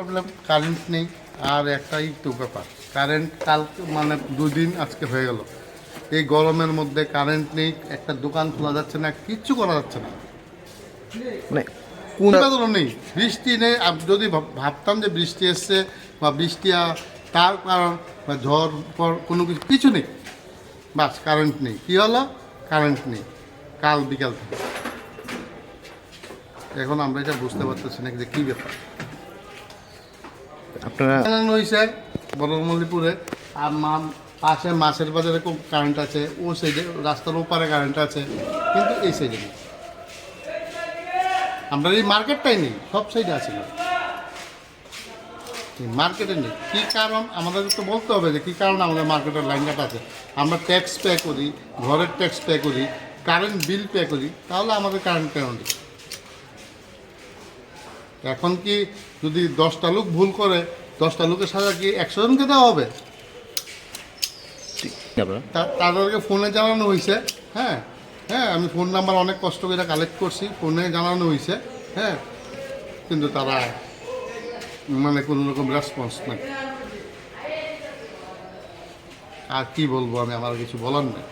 Problem current নেই আর একটাই তো ব্যাপার। কারেন্ট কাল মানে দুদিন আজকে হয়ে গেল। এই গরমের মধ্যে কারেন্ট নেই একটা দোকান খোলা যাচ্ছে না কিচ্ছু করা যাচ্ছে না। মানে কোন নেই বৃষ্টি নেই যদি ভাব- ভাবতাম যে বৃষ্টি এসছে বা বৃষ্টি তার কারণ বা ঝড় পর কোনো কিছু কিছু নেই। বাস কারেন্ট নেই। কী হলো? কারেন্ট নেই। কাল বিকাল থেকে। এখন আমরা এটা বুঝতে পারতেছি না যে কী ব্যাপার। পাশে মাছের বাজারে কারেন্ট আছে, ও সাইডে রাস্তার ওপারে কারেন্ট আছে, কিন্তু এই সাইডে নেই। আমরা এই মার্কেটটাই নেই, সব সাইডে আছে মার্কেটে নেই। কী কারণ? আমাদের তো বলতে হবে যে কী কারণ আমাদের মার্কেটের লাইন কাটা আছে। আমরা ট্যাক্স পে করি, ঘরের ট্যাক্স পে করি কারেন্ট বিল পে করি, তাহলে আমাদের কারেন্ট কেন নেই এখন কি যদি দশটা লোক ভুল করে দশটা লোকের সাজা কি একশো জনকে দেওয়া হবে? তাদেরকে ফোনে জানানো হয়েছে হ্যাঁ হ্যাঁ আমি ফোন নাম্বার অনেক কষ্ট করে কালেক্ট করছি ফোনে জানানো হয়েছে হ্যাঁ কিন্তু তারা মানে কোনো রকম রেসপন্স নেই। আর কি বলব আমি আমার কিছু বলার নেই।